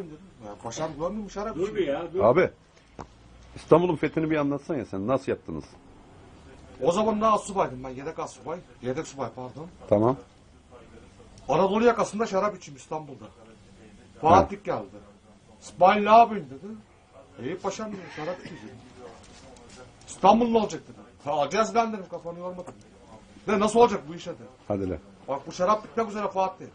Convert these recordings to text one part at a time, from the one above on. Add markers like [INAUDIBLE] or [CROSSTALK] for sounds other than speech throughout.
yapayım dedim. Ya görmüyor mu şarap Dur bir ya dur. Abi İstanbul'un fethini bir anlatsan ya sen nasıl yaptınız? O zaman daha subaydım ben. Yedek az subay. Yedek subay pardon. Tamam. Anadolu yakasında şarap içeyim İstanbul'da. Fatih geldi. İsmail ne yapayım dedi. İyi paşam dedim şarap içeceğim. İstanbul ne olacak dedi. Ha alacağız ben dedim kafanı yormadım. De nasıl olacak bu iş dedi. Hadi lan. Bak bu şarap bitmek üzere Fatih.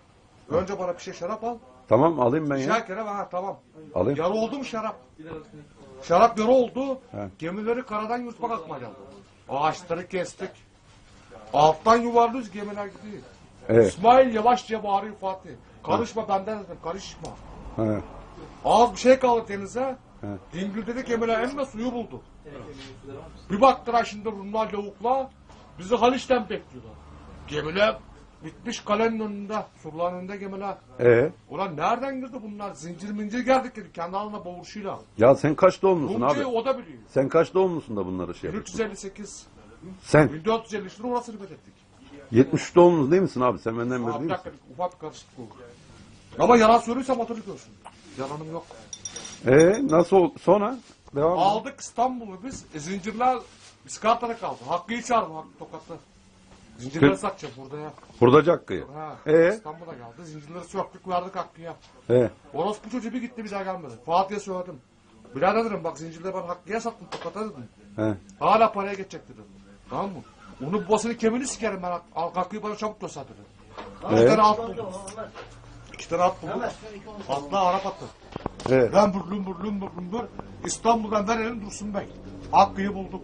Önce bana bir şey şarap al. Tamam alayım ben ya. İşer kere ha tamam. Alayım. Yarı oldu mu şarap? Şarap yarı oldu. He. Gemileri karadan yutmak geldi. Ağaçları kestik. Alttan yuvarlıyoruz gemiler gidiyor. Evet. İsmail yavaşça bağırıyor Fatih. Karışma benden dedim karışma. He. Az bir şey kaldı denize. He. Dingildedik gemiler en suyu buldu. Bir baktılar şimdi Rumlar lavukla bizi Haliç'ten bekliyorlar. Gemiler bitmiş kalenin önünde, surların önünde gemiler. Ee, Ulan nereden girdi bunlar? Zincir mincir geldik dedi kendi halına boğuşuyla. ya sen kaç doğumlusun Rumcu'yu abi? o da biliyor. Sen kaç doğumlusun da bunları şey yapıyorsun? 1358, Sen 1453 lira orası ribet ettik. 73 doğumlu değil misin abi? Sen benden beri Abi değil bir misin? dakika ufak bir karışıklık oldu. Ama yalan söylüyorsam hatırlıyorsun. Yalanım yok. Ee, nasıl oldu? Sonra? Devam. Aldık İstanbul'u biz. E, zincirler iskartada kaldı. Hakkı'yı çağırdı Hakkı Tokat'ta. Zincirleri Kır- satacak burada ya. Hurdacı Hakkı'yı. Ha, Ee? İstanbul'a geldi. Zincirleri söktük verdik Hakkı'ya. Ee, Orospu çocuğu bir gitti bir daha gelmedi. Fatih'e söyledim. Birader dedim bak zincirleri ben Hakkı'ya sattım Tokat'a dedim. he. Hala paraya geçecek dedim. Tamam mı? Onun babasını kemiğini sikerim ben. Al Hakkı'yı bana çabuk göster dedim. İki Evet. tane at buldum. İki tane at buldum. Atla Arap attı. Evet. Lümbür lümbür lümbür lümbür. İstanbul'dan verelim Dursun Bey. Hakkı'yı bulduk.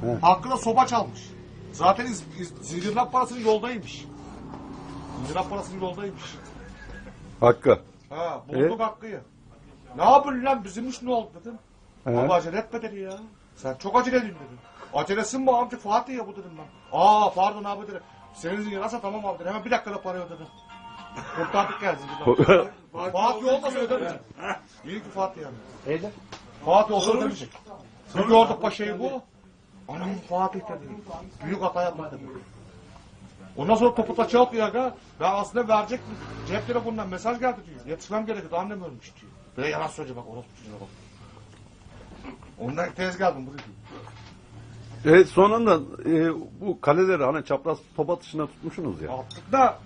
He. Hakkı da soba çalmış. Zaten iz, iz, zincirlap parasının yoldaymış. Zincirlap parasının yoldaymış. Hakkı. Ha bulduk E? Hakkı'yı. Ne yapıyorsun lan bizim iş ne oldu dedim. He. Baba acele etme dedi ya. Sen çok acele ediyorsun dedi. Acelesin mi amca Fatih ya bu dedim ben. Aa pardon abi dedi. Senin zincir nasıl tamam abi dedi. Hemen bir dakikada para ödedim. Kurtardık geldi zincirler. [LAUGHS] Fatih olmasa ödemeyecek. İyi ki Fatih yani. Neydi? Fatih olsa ödemeyecek. Bir gördük paşayı bu. Anam Fatih dedi. Büyük hata dedi. Ondan sonra topu taça atıyor aga. Ben aslında verecek cep telefonundan mesaj geldi diyor. Yetişmem gerekiyordu annem ölmüş diyor. Böyle yalan söyleyecek bak orospu çocuğuna bak. Ondan tez geldim buraya diyor. E, sonra da e, bu kaleleri hani çapraz top atışına tutmuşsunuz ya. Attık da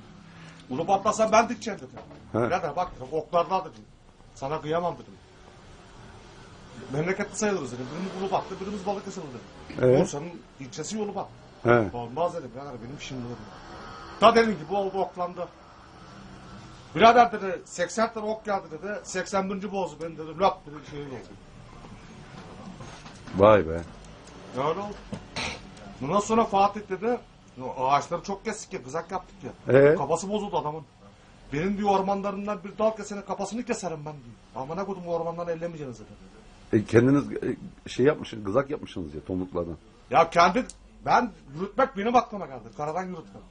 bunu patlasam ben dikeceğim dedim. He. Birader bak dedim, oklarlar dedim. Sana kıyamam dedim. Memleketli sayılırız dedim. Birimiz Ulu baktı, birimiz Balıkesir dedim. Evet. Bursa'nın ilçesi yolu bak. He. Olmaz dedim birader benim işim dedim. Da dedim ki bu oldu oklandı. Birader dedi 80 tane ok geldi dedi. 81. bozdu beni dedi. Lap dedi şey oldu. Vay be. Öyle oldu? Bundan sonra Fatih dedi. "O Ağaçları çok kestik ya kızak yaptık ya. Ee? Kafası bozuldu adamın. Benim diyor ormanlarından bir dal kesene kafasını keserim ben diyor. Amına kodum ormandan ellemeyeceksiniz dedi. E, kendiniz e, şey yapmışsınız, kızak yapmışsınız ya tomruklardan. Ya kendi ben yürütmek benim aklıma geldi. Karadan yürütmek.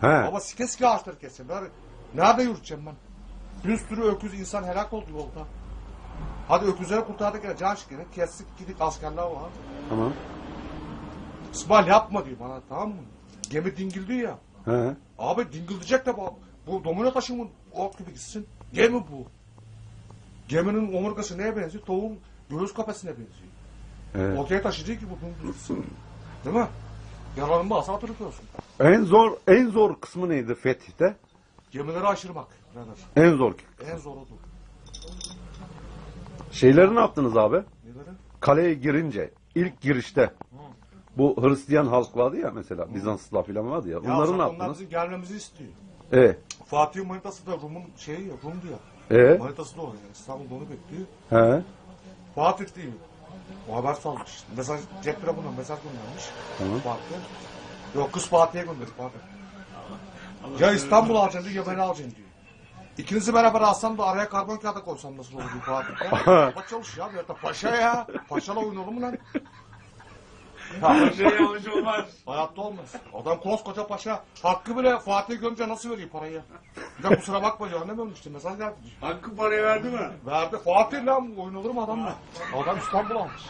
He. Baba sike sike ağaçları keseceğim. Nerede, nerede yürüteceğim ben? Bir sürü öküz insan helak oldu yolda. Hadi öküzleri kurtardık ya can şikene. Kestik gidik askerler var. Tamam. İsmail yapma diyor bana tamam mı? Gemi dingildi ya. He. Abi dingildecek de bu, bu domino taşı mı ok gibi gitsin? Gemi bu. Geminin omurgası neye benziyor? Tavuğun göğüs kafesine benziyor. Evet. Okey taşıyacak ki bu dümdüz gitsin. Değil mi? Yalanın bağısı hatırlıyorsun. En zor en zor kısmı neydi fetihte? Gemileri aşırmak. En zor. En zor odur. Şeyleri ne yaptınız abi? Neleri? Kaleye girince ilk girişte bu Hristiyan halk vardı ya mesela Bizanslılar falan vardı ya. Ya Bunları ne zaten onlar yaptınız? bizim gelmemizi istiyor. E Fatih manitası da Rum'un şeyi ya, Rum'du ya. e Manitası da o yani. İstanbul'da onu bekliyor. he Fatih değil. O haber salmış. Mesaj, cep telefonundan mesaj göndermiş. Tamam. Fatih. Yok kız Fatih'e gönderdi Fatih. Ya İstanbul alacaksın diyor ya beni alacaksın diyor. İkinizi beraber alsam da araya karbon kağıdı koysam nasıl olur diyor Fatih. Ya, Bak çalış ya bir yerde paşa ya. Paşalı oyun olur mu lan? Ha, Şey yanlış olmaz. hayatta olmaz. Adam koskoca paşa. Hakkı bile Fatih görünce nasıl veriyor parayı? Bir de kusura bakma diyor. Annem ölmüştü. Mesaj geldi. Hakkı parayı verdi mi? Verdi. Fatih lan oyun olur mu adamla? Adam İstanbul almış.